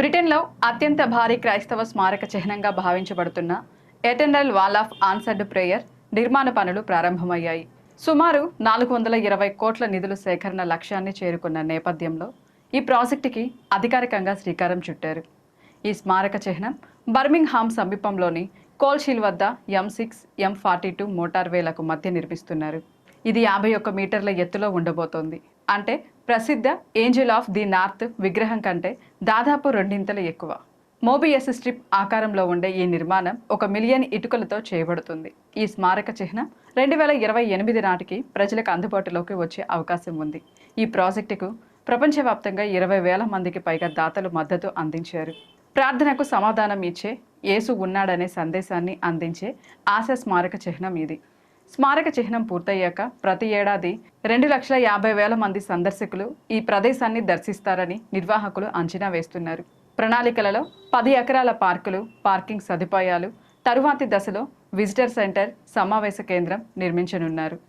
బ్రిటన్లో అత్యంత భారీ క్రైస్తవ స్మారక చిహ్నంగా భావించబడుతున్న eternal wall of unanswered prayer నిర్మాణ పనులు ప్రారంభమయ్యాయి. సుమారు నాలుగు వందల ఇరవై కోట్ల నిధుల సేకరణ లక్ష్యాన్ని చేరుకున్న నేపథ్యంలో ఈ ప్రాజెక్టుకి అధికారికంగా శ్రీకారం చుట్టారు. ఈ స్మారక చిహ్నం బర్మింగ్హామ్ సమీపంలోని కోల్షీల్ వద్ద M six M forty two మోటార్వేలకు మధ్య నిర్మిస్తున్నారు. ఇది యాభై ఒక్క మీటర్ల ఎత్తులో ఉండబోతోంది. అంటే ప్రసిద్ధ ఏంజల్ ఆఫ్ ది నార్త్ విగ్రహం కంటే దాదాపు రెండింతలు ఎక్కువ. మోబియస్ స్ట్రిప్ ఆకారంలో ఉండే ఈ నిర్మాణం ఒక మిలియన్ ఇటుకలతో చేయబడుతుంది. ఈ స్మారక చిహ్నం రెండు వేల ఇరవై ఎనిమిది నాటికి ప్రజలకు అందుబాటులోకి వచ్చే అవకాశం ఉంది. ఈ ప్రాజెక్టుకు ప్రపంచవ్యాప్తంగా ఇరవై వేల మందికి పైగా దాతలు మద్దతు అందించారు. ప్రార్థనకు సమాధానం ఇచ్చే యేసు ఉన్నాడనే సందేశాన్ని అందించే ఆశ స్మారక చిహ్నం ఇది. స్మారక చిహ్నం పూర్తయ్యాక ప్రతి ఏడాది రెండు లక్షల యాభై వేల మంది సందర్శకులు ఈ ప్రదేశాన్ని దర్శిస్తారని నిర్వాహకులు అంచనా వేస్తున్నారు. ప్రణాళికలలో పది ఎకరాల పార్కులు పార్కింగ్ సదుపాయాలు తరువాతి దశలో విజిటర్ సెంటర్ సమావేశ కేంద్రం నిర్మించనున్నారు.